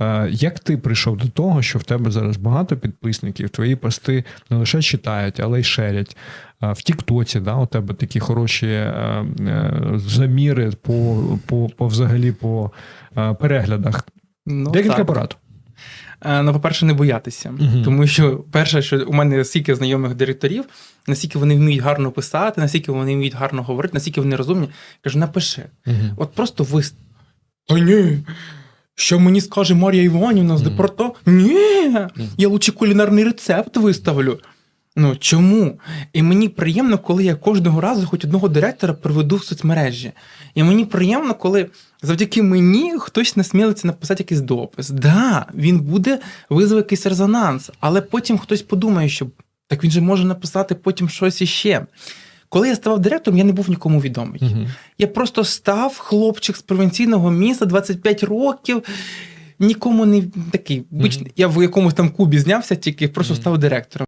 Е, Як ти прийшов до того, що в тебе зараз багато підписників, твої пости не лише читають, але й шерять. Е, В Тіктоці, да, у тебе такі хороші е, заміри по, по, по взагалі по переглядах. Ну, Декілька так. порад. Ну, по-перше, не боятися. Мгм. Тому що, перше, що у мене стільки знайомих директорів, наскільки вони вміють гарно писати, наскільки вони вміють гарно говорити, наскільки вони розумні. Кажу, напиши. От просто ви. Та ні. Що мені скаже Марія Іванівна з депорта? Ні, я лучше кулінарний рецепт виставлю. Ну чому? І мені приємно, коли я кожного разу хоч одного директора приведу в соцмережі. І мені приємно, коли завдяки мені хтось насмілиться написати якийсь допис. Да, він буде визвати якийсь резонанс, але потім хтось подумає, що так він же може написати потім щось іще. Коли я ставав директором, я не був нікому відомий. Угу. Я просто став хлопчик з провінційного міста, 25 років. Нікому не такий. Угу. Я в якомусь там кубі знявся, тільки просто угу. став директором.